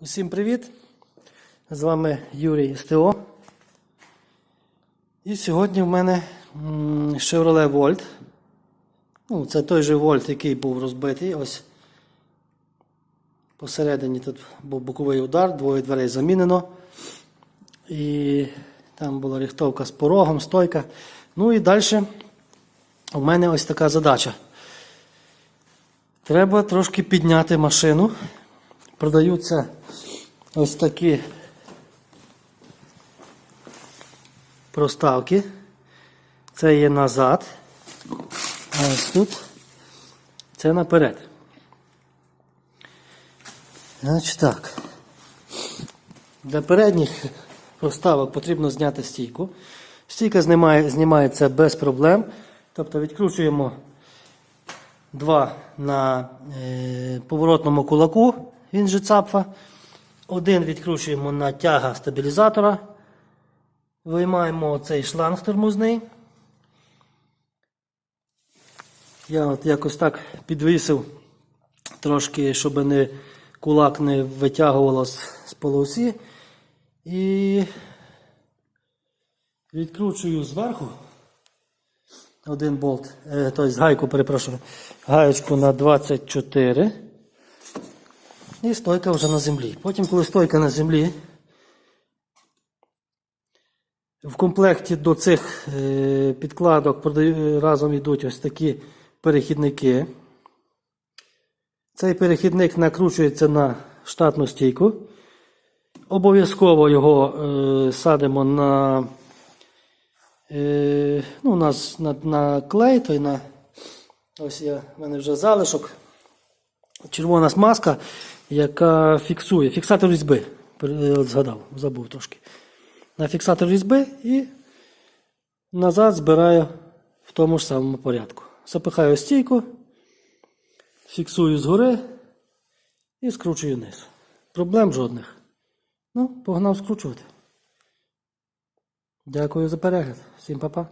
Усім привіт! З вами Юрій СТО. І сьогодні в мене Chevrolet Volt. Ну, це той же Volt, який був розбитий. Ось посередині тут був боковий удар, двоє дверей замінено. І там була рихтовка з порогом, стойка. Ну і далі у мене ось така задача. Треба трошки підняти машину. Продаються ось такі проставки. Це є назад. А ось тут це наперед. Значить так. Для передніх проставок потрібно зняти стійку. Стійка знімає, знімається без проблем. Тобто відкручуємо два на е, поворотному кулаку, він же цапфа. Один відкручуємо на тяга стабілізатора. Виймаємо цей шланг тормозний. Я от якось так підвісив трошки, щоб не, кулак не витягувало з, полосі. І відкручую зверху один болт, тобто гайку, перепрошую, гаєчку на 24. І стойка вже на землі. Потім, коли стойка на землі, в комплекті до цих е, підкладок разом йдуть ось такі перехідники. Цей перехідник накручується на штатну стійку. Обов'язково його е, садимо на, е, ну, у нас на, на клей, той на, ось я, в мене вже залишок. Червона смазка, яка фіксує, фіксатор різьби. Згадав, забув трошки. На фіксатор різьби і назад збираю в тому ж самому порядку. Запихаю стійку, фіксую згори і скручую вниз. Проблем жодних. Ну, погнав скручувати. Дякую за перегляд. Всім па-па.